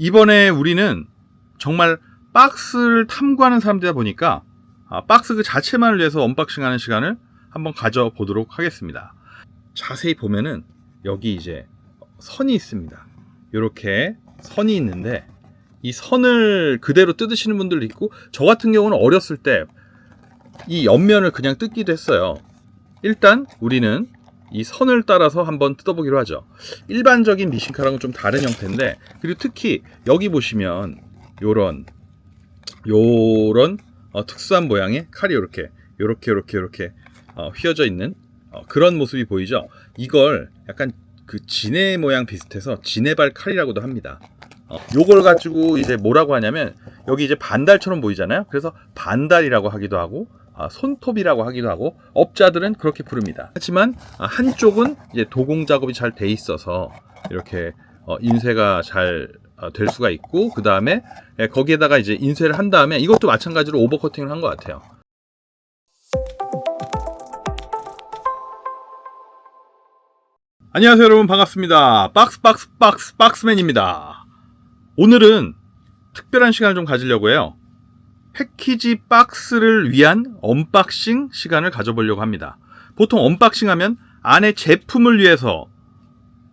이번에 우리는 정말 박스를 탐구하는 사람들이다 보니까 아, 박스 그 자체만을 위해서 언박싱하는 시간을 한번 가져보도록 하겠습니다. 자세히 보면은 여기 이제 선이 있습니다. 이렇게 선이 있는데 이 선을 그대로 뜯으시는 분들도 있고 저 같은 경우는 어렸을 때 이 옆면을 그냥 뜯기도 했어요. 일단 우리는 이 선을 따라서 한번 뜯어보기로 하죠. 일반적인 미싱카랑은 좀 다른 형태인데 그리고 특히 여기 보시면 요런 요런 어, 특수한 모양의 칼이 이렇게 요렇게 요렇게 요렇게 어, 휘어져 있는 어, 그런 모습이 보이죠. 이걸 약간 그 지네 모양 비슷해서 지네발 칼이라고도 합니다. 어, 요걸 가지고 이제 뭐라고 하냐면 여기 이제 반달처럼 보이잖아요. 그래서 반달이라고 하기도 하고 아, 손톱이라고 하기도 하고 업자들은 그렇게 부릅니다. 하지만 아, 한쪽은 이제 도공 작업이 잘 돼 있어서 이렇게 어, 인쇄가 잘 어, 될 수가 있고 그 다음에 거기에다가 이제 인쇄를 한 다음에 이것도 마찬가지로 오버커팅을 한 것 같아요. 안녕하세요 여러분 반갑습니다. 박스 박스 박스 박스맨입니다. 오늘은 특별한 시간을 좀 가지려고 해요. 패키지 박스를 위한 언박싱 시간을 가져보려고 합니다. 보통 언박싱 하면 안에 제품을 위해서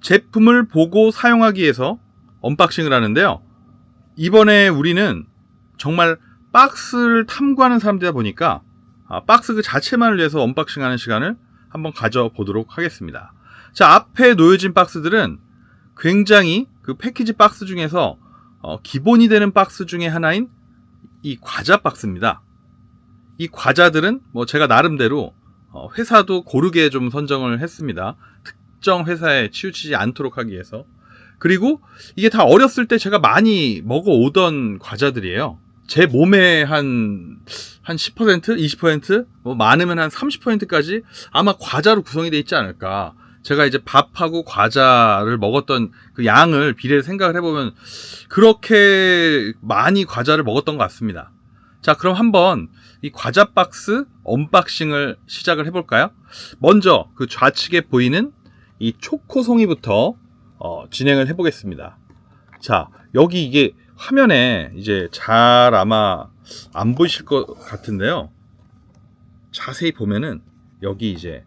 제품을 보고 사용하기 위해서 언박싱을 하는데요. 이번에 우리는 정말 박스를 탐구하는 사람들이다 보니까 아, 박스 그 자체만을 위해서 언박싱 하는 시간을 한번 가져보도록 하겠습니다. 자, 앞에 놓여진 박스들은 굉장히 그 패키지 박스 중에서 어, 기본이 되는 박스 중에 하나인 이 과자 박스입니다. 이 과자들은 뭐 제가 나름대로 어, 회사도 고르게 좀 선정을 했습니다. 특정 회사에 치우치지 않도록 하기 위해서. 그리고 이게 다 어렸을 때 제가 많이 먹어오던 과자들이에요. 제 몸에 한, 한 10%, 20%, 뭐 많으면 한 30%까지 아마 과자로 구성이 돼 있지 않을까. 제가 이제 밥하고 과자를 먹었던 그 양을 비례를 생각을 해보면 그렇게 많이 과자를 먹었던 것 같습니다. 자, 그럼 한번 이 과자 박스 언박싱을 시작을 해볼까요? 먼저 그 좌측에 보이는 이 초코 송이부터 어, 진행을 해보겠습니다. 자, 여기 이게 화면에 이제 잘 아마 안 보이실 것 같은데요. 자세히 보면은 여기 이제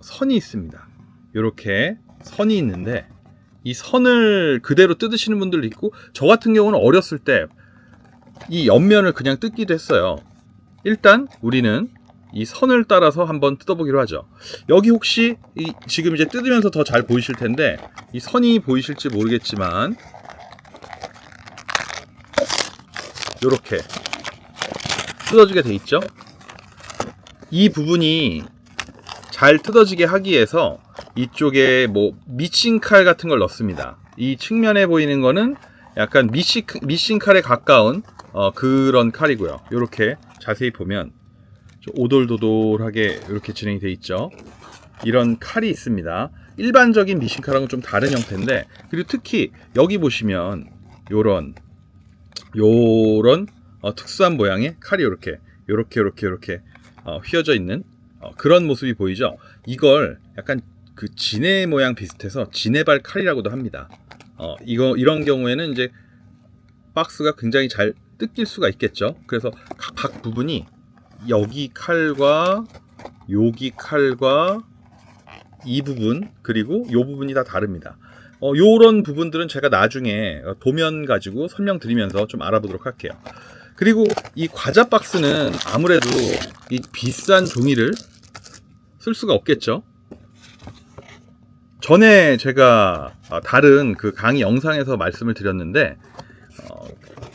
선이 있습니다. 이렇게 선이 있는데 이 선을 그대로 뜯으시는 분들도 있고 저 같은 경우는 어렸을 때 이 옆면을 그냥 뜯기도 했어요. 일단 우리는 이 선을 따라서 한번 뜯어보기로 하죠. 여기 혹시 이 지금 이제 뜯으면서 더 잘 보이실 텐데 이 선이 보이실지 모르겠지만 이렇게 뜯어지게 돼 있죠. 이 부분이 잘 뜯어지게 하기 위해서 이쪽에 뭐 미싱 칼 같은 걸 넣습니다. 이 측면에 보이는 거는 약간 미싱 미싱 칼에 가까운 어, 그런 칼이고요. 이렇게 자세히 보면 좀 오돌도돌하게 이렇게 진행이 돼 있죠. 이런 칼이 있습니다. 일반적인 미싱 칼하고는 좀 다른 형태인데 그리고 특히 여기 보시면 요런 요런 어, 특수한 모양의 칼이 이렇게 요렇게 요렇게 요렇게 어, 휘어져 있는 어, 그런 모습이 보이죠. 이걸 약간 그 지네 모양 비슷해서 지네발 칼이라고도 합니다. 어, 이거 이런 경우에는 이제 박스가 굉장히 잘 뜯길 수가 있겠죠. 그래서 각, 각 부분이 여기 칼과 여기 칼과 이 부분 그리고 요 부분이 다 다릅니다. 어, 요런 부분들은 제가 나중에 도면 가지고 설명드리면서 좀 알아보도록 할게요. 그리고 이 과자 박스는 아무래도 이 비싼 종이를 쓸 수가 없겠죠. 전에 제가 어, 다른 그 강의 영상에서 말씀을 드렸는데 어,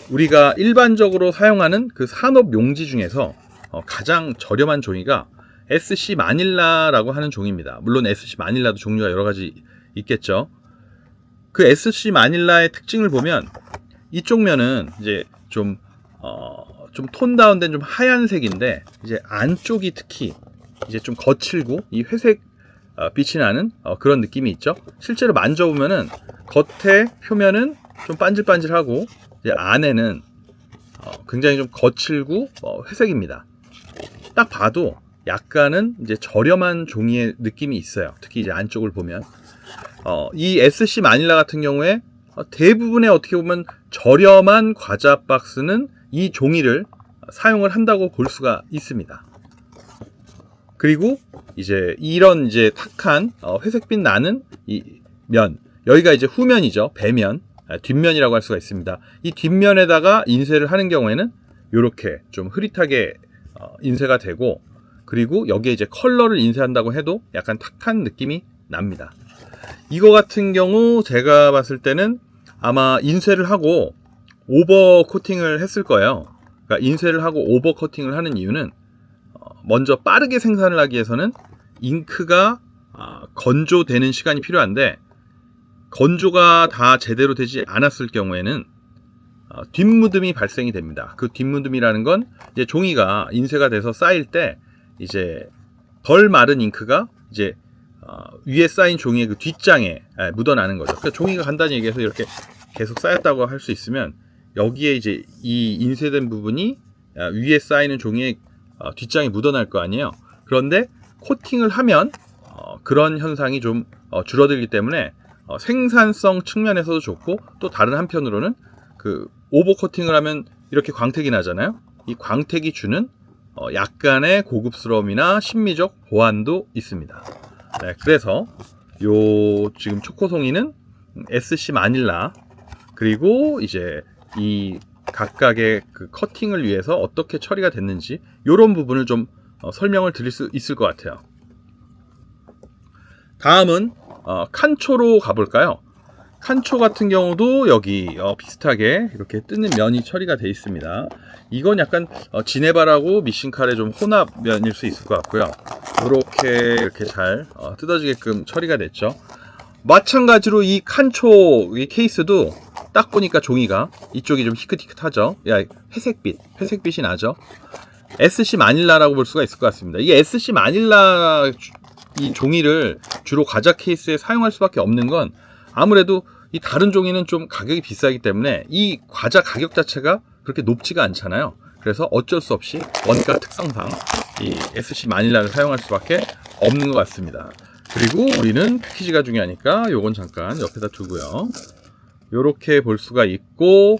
우리가 일반적으로 사용하는 그 산업 용지 중에서 어, 가장 저렴한 종이가 SC 마닐라라고 하는 종입니다. 물론 SC 마닐라도 종류가 여러 가지 있겠죠. 그 SC 마닐라의 특징을 보면 이쪽 면은 이제 좀 어, 좀 톤 다운된 좀 하얀색인데 이제 안쪽이 특히 이제 좀 거칠고 이 회색 어, 빛이 나는 어, 그런 느낌이 있죠. 실제로 만져보면은 겉에 표면은 좀 반질반질하고 이제 안에는 어, 굉장히 좀 거칠고 어, 회색입니다. 딱 봐도 약간은 이제 저렴한 종이의 느낌이 있어요. 특히 이제 안쪽을 보면 어, 이 SC 마닐라 같은 경우에 어, 대부분의 어떻게 보면 저렴한 과자 박스는 이 종이를 사용을 한다고 볼 수가 있습니다. 그리고 이제 이런 이제 탁한 어, 회색빛 나는 이 면 여기가 이제 후면이죠 배면 아, 뒷면이라고 할 수가 있습니다. 이 뒷면에다가 인쇄를 하는 경우에는 이렇게 좀 흐릿하게 어, 인쇄가 되고 그리고 여기에 이제 컬러를 인쇄한다고 해도 약간 탁한 느낌이 납니다. 이거 같은 경우 제가 봤을 때는 아마 인쇄를 하고 오버 코팅을 했을 거예요. 그러니까 인쇄를 하고 오버 코팅을 하는 이유는 어, 먼저 빠르게 생산을 하기 위해서는 잉크가 아, 건조되는 시간이 필요한데 건조가 다 제대로 되지 않았을 경우에는 어, 뒷무듬이 발생이 됩니다. 그 뒷무듬이라는 건 이제 종이가 인쇄가 돼서 쌓일 때 이제 덜 마른 잉크가 이제 어, 위에 쌓인 종이의 그 뒷장에 예, 묻어나는 거죠. 그러니까 종이가 간단히 얘기해서 이렇게 계속 쌓였다고 할 수 있으면 여기에 이제 이 인쇄된 부분이 아, 위에 쌓이는 종이의 어, 뒷장에 묻어날 거 아니에요. 그런데 코팅을 하면 어, 그런 현상이 좀 어, 줄어들기 때문에 어, 생산성 측면에서도 좋고 또 다른 한편으로는 그 오버 코팅을 하면 이렇게 광택이 나잖아요. 이 광택이 주는 어, 약간의 고급스러움이나 심미적 보완도 있습니다. 네, 그래서 요 지금 초코송이는 SC 마닐라 그리고 이제 이 각각의 그 커팅을 위해서 어떻게 처리가 됐는지 이런 부분을 좀 어, 설명을 드릴 수 있을 것 같아요. 다음은 어, 칸초로 가볼까요? 칸초 같은 경우도 여기 어, 비슷하게 이렇게 뜯는 면이 처리가 되어 있습니다. 이건 약간 어, 지네바라고 미싱칼의 좀 혼합 면일 수 있을 것 같고요. 이렇게 이렇게 잘 어, 뜯어지게끔 처리가 됐죠. 마찬가지로 이 칸초 이 케이스도 딱 보니까 종이가 이쪽이 좀 희끗희끗하죠. 야 회색빛, 회색빛이 나죠. SC 마닐라라고 볼 수가 있을 것 같습니다. 이게 SC 마닐라 주- 이 종이를 주로 과자 케이스에 사용할 수밖에 없는 건 아무래도 이 다른 종이는 좀 가격이 비싸기 때문에 이 과자 가격 자체가 그렇게 높지가 않잖아요. 그래서 어쩔 수 없이 원가 특성상 이 SC 마닐라를 사용할 수밖에 없는 것 같습니다. 그리고 우리는 패키지가 중요하니까 요건 잠깐 옆에다 두고요. 요렇게 볼 수가 있고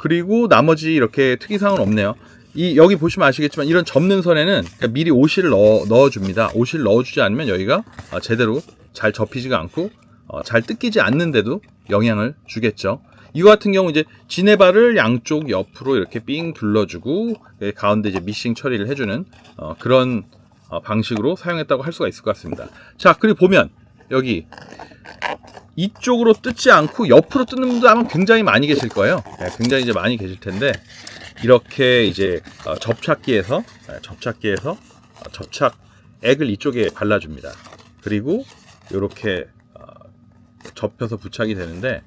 그리고 나머지 이렇게 특이사항은 없네요. 이 여기 보시면 아시겠지만 이런 접는 선에는 그러니까 미리 오실을 넣어, 넣어줍니다. 오실 넣어주지 않으면 여기가 어, 제대로 잘 접히지가 않고 어, 잘 뜯기지 않는데도 영향을 주겠죠. 이거 같은 경우 이제 지네바를 양쪽 옆으로 이렇게 삥 둘러주고 예, 가운데 이제 미싱 처리를 해주는 어, 그런 어, 방식으로 사용했다고 할 수가 있을 것 같습니다. 자 그리고 보면 여기 이쪽으로 뜯지 않고 옆으로 뜯는 분도 아마 굉장히 많이 계실 거예요. 예, 굉장히 이제 많이 계실 텐데 이렇게 이제 어, 접착기에서 예, 접착기에서 어, 접착액을 이쪽에 발라줍니다. 그리고 이렇게 어, 접혀서 부착이 되는데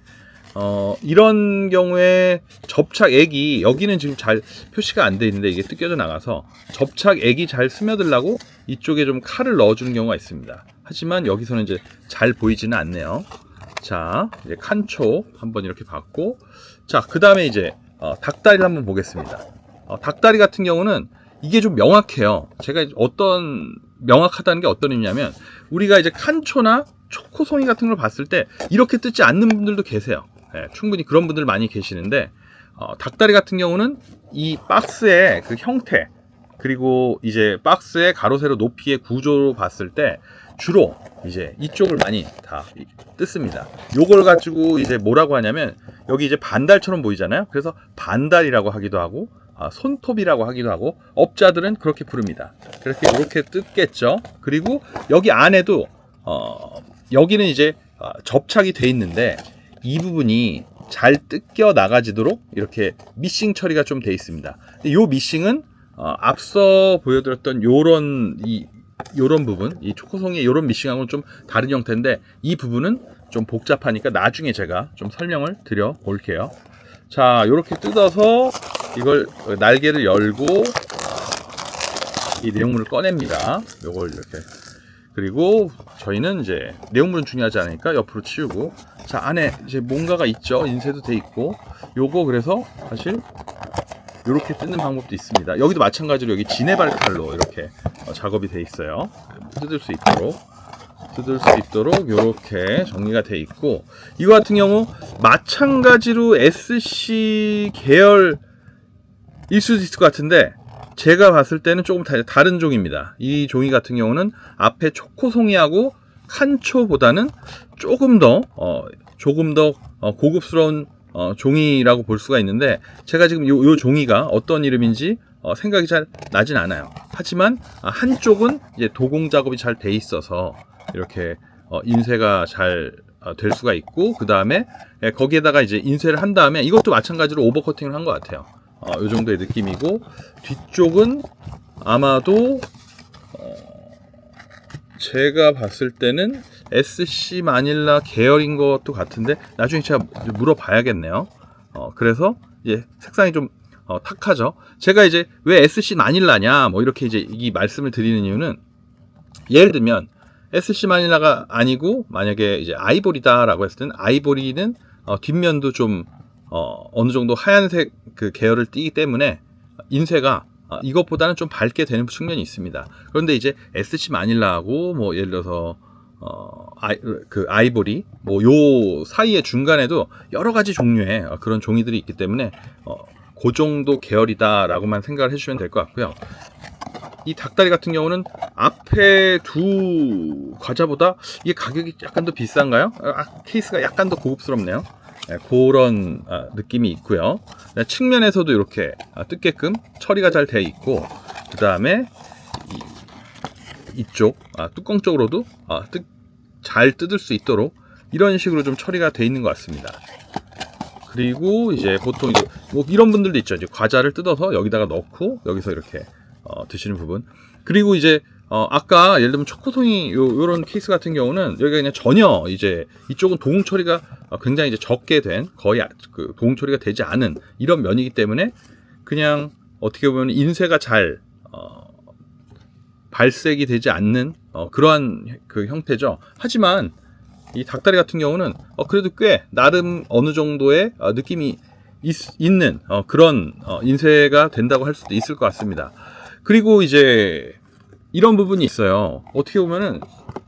어, 이런 경우에 접착액이 여기는 지금 잘 표시가 안 돼 있는데 이게 뜯겨져 나가서 접착액이 잘 스며들라고 이쪽에 좀 칼을 넣어주는 경우가 있습니다. 하지만 여기서는 이제 잘 보이지는 않네요. 자, 이제 칸초 한번 이렇게 봤고, 자, 그 다음에 이제 어, 닭다리를 한번 보겠습니다. 어, 닭다리 같은 경우는 이게 좀 명확해요. 제가 어떤 명확하다는 게 어떤 의미냐면 우리가 이제 칸초나 초코송이 같은 걸 봤을 때 이렇게 뜯지 않는 분들도 계세요. 예, 충분히 그런 분들 많이 계시는데 어, 닭다리 같은 경우는 이 박스의 그 형태 그리고 이제 박스의 가로 세로 높이의 구조로 봤을 때 주로 이제 이쪽을 많이 다 뜯습니다. 요걸 가지고 이제 뭐라고 하냐면 여기 이제 반달처럼 보이잖아요. 그래서 반달이라고 하기도 하고 아, 손톱이라고 하기도 하고 업자들은 그렇게 부릅니다. 그렇게 이렇게 뜯겠죠. 그리고 여기 안에도 어, 여기는 이제 아, 접착이 돼 있는데 이 부분이 잘 뜯겨 나가지도록 이렇게 미싱 처리가 좀 돼 있습니다. 요 미싱은 어, 앞서 보여드렸던 요런 이 요런 부분, 이 초코송이의 요런 미싱하고는 좀 다른 형태인데 이 부분은 좀 복잡하니까 나중에 제가 좀 설명을 드려 볼게요. 자, 요렇게 뜯어서 이걸 날개를 열고 이 내용물을 꺼냅니다. 요걸 이렇게 그리고 저희는 이제 내용물은 중요하지 않으니까 옆으로 치우고 자 안에 이제 뭔가가 있죠 인쇄도 돼 있고 요거 그래서 사실 이렇게 뜯는 방법도 있습니다 여기도 마찬가지로 여기 지네발 칼로 이렇게 어, 작업이 돼 있어요 뜯을 수 있도록 뜯을 수 있도록 이렇게 정리가 돼 있고 이거 같은 경우 마찬가지로 SC 계열 일 수도 있을 것 같은데 제가 봤을 때는 조금 다, 다른 종입니다. 이 종이 같은 경우는 앞에 초코송이하고 칸초보다는 조금 더 어, 조금 더 어, 고급스러운 어, 종이라고 볼 수가 있는데 제가 지금 요, 요 종이가 어떤 이름인지 어, 생각이 잘 나진 않아요. 하지만 아, 한쪽은 이제 도공 작업이 잘 돼 있어서 이렇게 어, 인쇄가 잘 어, 될 수가 있고 그 다음에 거기에다가 이제 인쇄를 한 다음에 이것도 마찬가지로 오버커팅을 한 것 같아요. 어, 요 정도의 느낌이고 뒤쪽은 아마도 어, 제가 봤을 때는 SC 마닐라 계열인 것도 같은데 나중에 제가 물어봐야겠네요. 어, 그래서 이제 색상이 좀 어, 탁하죠. 제가 이제 왜 SC 마닐라냐 뭐 이렇게 이제 이 말씀을 드리는 이유는 예를 들면 SC 마닐라가 아니고 만약에 이제 아이보리다라고 했을 때는 아이보리는 어, 뒷면도 좀 어, 어느 정도 하얀색 그 계열을 띠기 때문에 인쇄가 어, 이것보다는 좀 밝게 되는 측면이 있습니다. 그런데 이제 SC 마닐라하고 뭐 예를 들어서 어, 아이, 그 아이보리 뭐 요 사이의 중간에도 여러 가지 종류의 어, 그런 종이들이 있기 때문에 어, 그 정도 계열이다라고만 생각을 해주시면 될 것 같고요. 이 닭다리 같은 경우는 앞에 두 과자보다 이게 가격이 약간 더 비싼가요? 아, 케이스가 약간 더 고급스럽네요. 네, 그런 아, 느낌이 있고요. 네, 측면에서도 이렇게 아, 뜯게끔 처리가 잘 돼 있고 그 다음에 이쪽 아, 뚜껑 쪽으로도 아, 뜯, 잘 뜯을 수 있도록 이런 식으로 좀 처리가 돼 있는 것 같습니다. 그리고 이제 보통 이제 뭐 이런 분들도 있죠. 이제 과자를 뜯어서 여기다가 넣고 여기서 이렇게 어, 드시는 부분. 그리고 이제 어, 아까 예를 들면 초코송이 요, 요런 케이스 같은 경우는 여기가 그냥 전혀 이제 이쪽은 도공 처리가 어, 굉장히 이제 적게 된 거의 아- 그 도공 처리가 되지 않은 이런 면이기 때문에 그냥 어떻게 보면 인쇄가 잘 어, 발색이 되지 않는 어, 그러한 그 형태죠. 하지만 이 닭다리 같은 경우는 어, 그래도 꽤 나름 어느 정도의 어, 느낌이 있, 는 그런 어, 인쇄가 된다고 할 수도 있을 것 같습니다. 그리고 이제 이런 부분이 있어요. 어떻게 보면은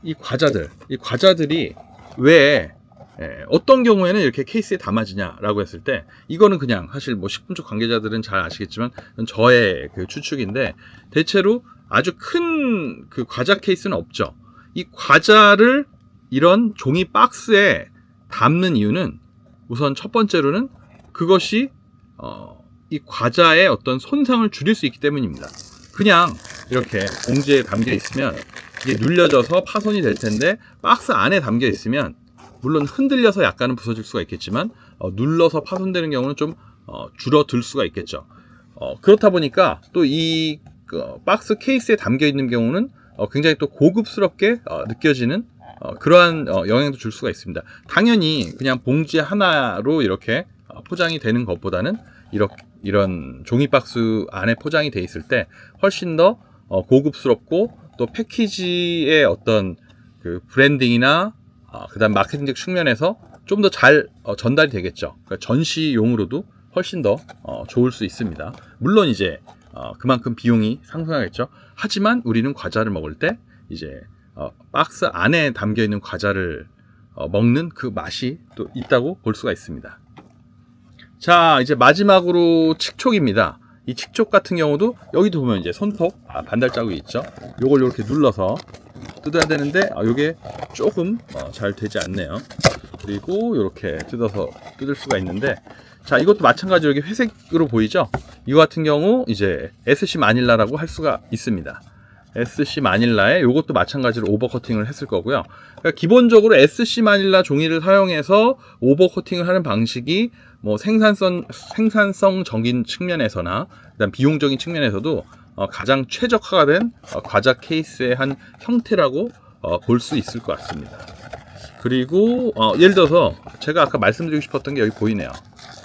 이 과자들, 이 과자들이 왜 예, 어떤 경우에는 이렇게 케이스에 담아지냐라고 했을 때 이거는 그냥 사실 뭐 식품 쪽 관계자들은 잘 아시겠지만 저의 그 추측인데 대체로 아주 큰 그 과자 케이스는 없죠. 이 과자를 이런 종이 박스에 담는 이유는 우선 첫 번째로는 그것이 어, 이 과자의 어떤 손상을 줄일 수 있기 때문입니다. 그냥 이렇게 봉지에 담겨 있으면 이게 눌려져서 파손이 될 텐데 박스 안에 담겨 있으면 물론 흔들려서 약간은 부서질 수가 있겠지만 어, 눌러서 파손되는 경우는 좀 어, 줄어들 수가 있겠죠. 어, 그렇다 보니까 또 이 박스 케이스에 담겨 있는 경우는 어, 굉장히 또 고급스럽게 어, 느껴지는 어, 그러한 어, 영향도 줄 수가 있습니다. 당연히 그냥 봉지 하나로 이렇게 어, 포장이 되는 것보다는 이렇게 이런 종이 박스 안에 포장이 돼 있을 때 훨씬 더 어, 고급스럽고 또 패키지의 어떤 그 브랜딩이나 어, 그다음 마케팅적 측면에서 좀 더 잘 전달이 되겠죠. 그러니까 전시용으로도 훨씬 더 어, 좋을 수 있습니다. 물론 이제 어, 그만큼 비용이 상승하겠죠. 하지만 우리는 과자를 먹을 때 이제 어, 박스 안에 담겨 있는 과자를 어, 먹는 그 맛이 또 있다고 볼 수가 있습니다. 자, 이제 마지막으로 칙촉입니다. 이 칙촉 같은 경우도 여기도 보면 이제 손톱 아, 반달 자국이 있죠. 요걸 이렇게 눌러서 뜯어야 되는데 아, 요게 조금 어, 잘 되지 않네요. 그리고 이렇게 뜯어서 뜯을 수가 있는데 자 이것도 마찬가지로 이렇게 회색으로 보이죠? 이거 같은 경우 이제 SC 마닐라라고 할 수가 있습니다. SC 마닐라에 이것도 마찬가지로 오버커팅을 했을 거고요. 그러니까 기본적으로 SC 마닐라 종이를 사용해서 오버커팅을 하는 방식이 뭐 생산성 생산성적인 측면에서나 그다음 비용적인 측면에서도 어, 가장 최적화가 된 어, 과자 케이스의 한 형태라고 어, 볼 수 있을 것 같습니다. 그리고 어, 예를 들어서 제가 아까 말씀드리고 싶었던 게 여기 보이네요.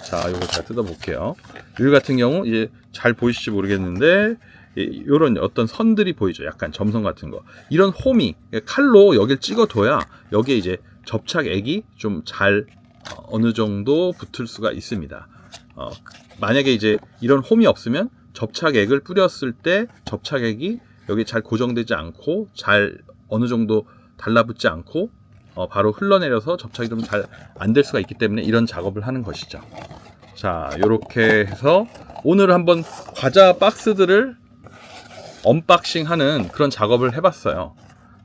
자, 이거 제가 뜯어볼게요. 여기 같은 경우 이제 잘 보이실지 모르겠는데 이런 어떤 선들이 보이죠. 약간 점선 같은 거. 이런 홈이 칼로 여길 찍어둬야 여기에 이제 접착액이 좀 잘 어느 정도 붙을 수가 있습니다. 어, 만약에 이제 이런 홈이 없으면 접착액을 뿌렸을 때 접착액이 여기 잘 고정되지 않고 잘 어느 정도 달라붙지 않고 어, 바로 흘러내려서 접착이 좀 잘 안 될 수가 있기 때문에 이런 작업을 하는 것이죠. 자, 이렇게 해서 오늘 한번 과자 박스들을 언박싱하는 그런 작업을 해봤어요.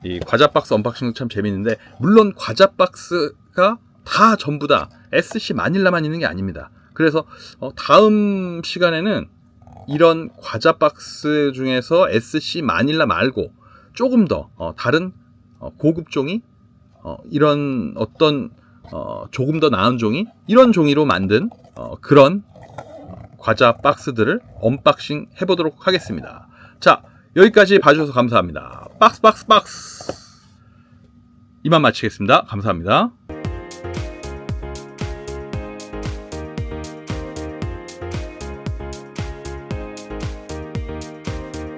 이 과자 박스 언박싱도 참 재밌는데 물론 과자 박스가 다 전부 다 SC 마닐라만 있는 게 아닙니다. 그래서 어, 다음 시간에는 이런 과자 박스 중에서 SC 마닐라 말고 조금 더 어, 다른 어, 고급 종이 어, 이런 어떤 어, 조금 더 나은 종이 이런 종이로 만든 어, 그런 과자 박스들을 언박싱 해보도록 하겠습니다. 자 여기까지 봐주셔서 감사합니다. 박스 박스 박스 이만 마치겠습니다. 감사합니다.